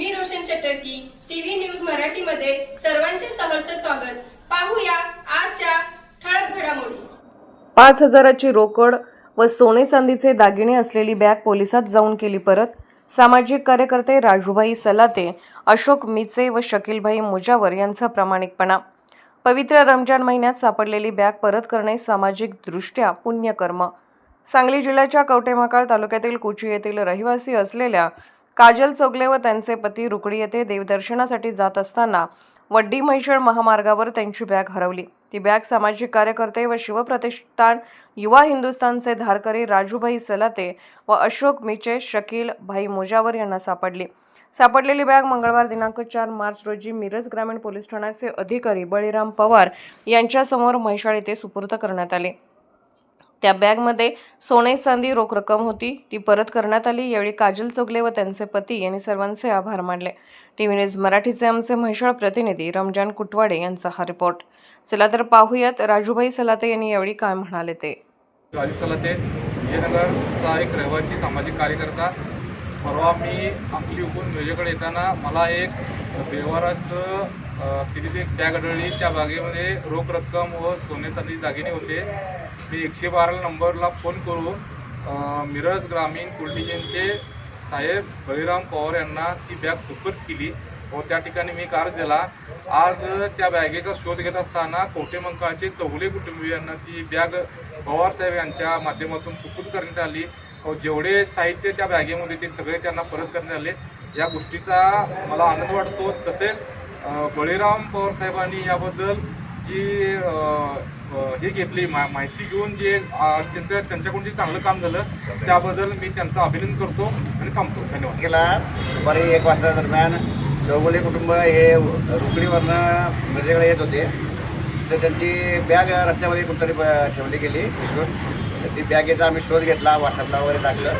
चटर्की TV news मराठीमध्ये सर्वांचे सहर्ष स्वागत. पाहूया आजच्या ठळक घडामोडी. पाच हजाराची रोकड व सोने चांदीचे दागिने असलेली बॅग पोलिसात जाऊन केली परत. सामाजिक कार्यकर्ते राजूभाई सलाते अशोक मिचे व शकीलभाई मुजावर यांचा प्रामाणिकपणा. पवित्र रमजान महिन्यात सापडलेली बॅग परत करणे सामाजिकदृष्ट्या पुण्यकर्म. सांगली जिल्ह्याच्या कवटेमाकाळ तालुक्यातील कुची येथील रहिवासी असलेल्या काजल चोगले व त्यांचे पती रुकडी येथे देवदर्शनासाठी जात असताना वड्डी म्हैसळ महामार्गावर त्यांची बॅग हरवली. ती बॅग सामाजिक कार्यकर्ते व शिवप्रतिष्ठान युवा हिंदुस्थानचे धारकरी राजूभाई सलाते व अशोक मिचे शकील भाई मोजावर यांना सापडली. सापडलेली बॅग मंगळवार दिनांक चार मार्च रोजी मिरज ग्रामीण पोलीस ठाण्याचे अधिकारी बळीराम पवार यांच्यासमोर म्हैसाळ येथे सुपूर्द करण्यात आले. त्या बॅगमध्ये सोने चांदी रोख रक्कम होती. ती परत करण्यात आली. यावेळी काजल चोगले व त्यांचे पती यांनी सर्वांचे आभार मानले. टीव्ही न्यूज मराठीचे आमचे म्हैसाळ प्रतिनिधी रमजान कुटवाडे यांचा हा रिपोर्ट. चला तर पाहूयात. राजूभाई सलाते यांनी यावेळी काय म्हणाले ते? राजू सलाते विजयनगरचा एक रहिवासी सामाजिक कार्यकर्ता परवा मी आपली हुकून मेजेकडे येताना मला एक बेवारस स्थितीची एक बॅग आढळली त्या बागेमध्ये रोख रक्कम व सोन्यासाठी दागिने होते. मी एकशे बारा नंबरला फोन करून मिरज ग्रामीण पोलिटिशियनचे साहेब बळीराम पवार यांना ती बॅग सुपूर्द केली व त्या ठिकाणी मी कार दिला. आज त्या बॅगेचा शोध घेत असताना कोटेमंकाळचे चौगुले कुटुंबियांना ती बॅग पवार साहेब यांच्या माध्यमातून सुपूर्द करण्यात आली. जेवढे साहित्य त्या बॅगेमध्ये ते सगळे त्यांना परत करण्यात आले या गोष्टीचा मला आनंद वाटतो. तसेच बळीराम पवार साहेबांनी याबद्दल जी हे घेतली मा माहिती घेऊन जे त्यांचं त्यांच्याकडून जे चांगलं काम झालं त्याबद्दल मी त्यांचं अभिनंदन करतो आणि थांबतो. धन्यवाद. केला दुपारी एक वाजता दरम्यान चौगुले कुटुंब हे रुकडीवरनं मिरजेकडे येत होते. तर त्यांची बॅग रस्त्यामध्ये कुठतरी ब- ठेवली गेली. तर ती बॅगेचा आम्ही शोध घेतला व्हॉट्सअपला वगैरे टाकलं.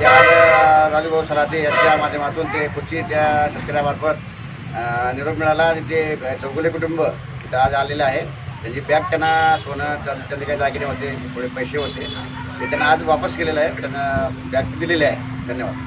त्या राजूभाऊ सलाते यांच्या माध्यमातून ते कुची त्या शेतकऱ्यामार्फत निरोप मिळाला. आणि ते चौगुले कुटुंब तिथं आज आलेलं आहे त्यांची बॅग त्यांना सोनं चांदी काही दागिने होते थोडे पैसे होते. ते त्यांना आज वापस केलेलं आहे. त्यांना बॅग दिलेली आहे. धन्यवाद.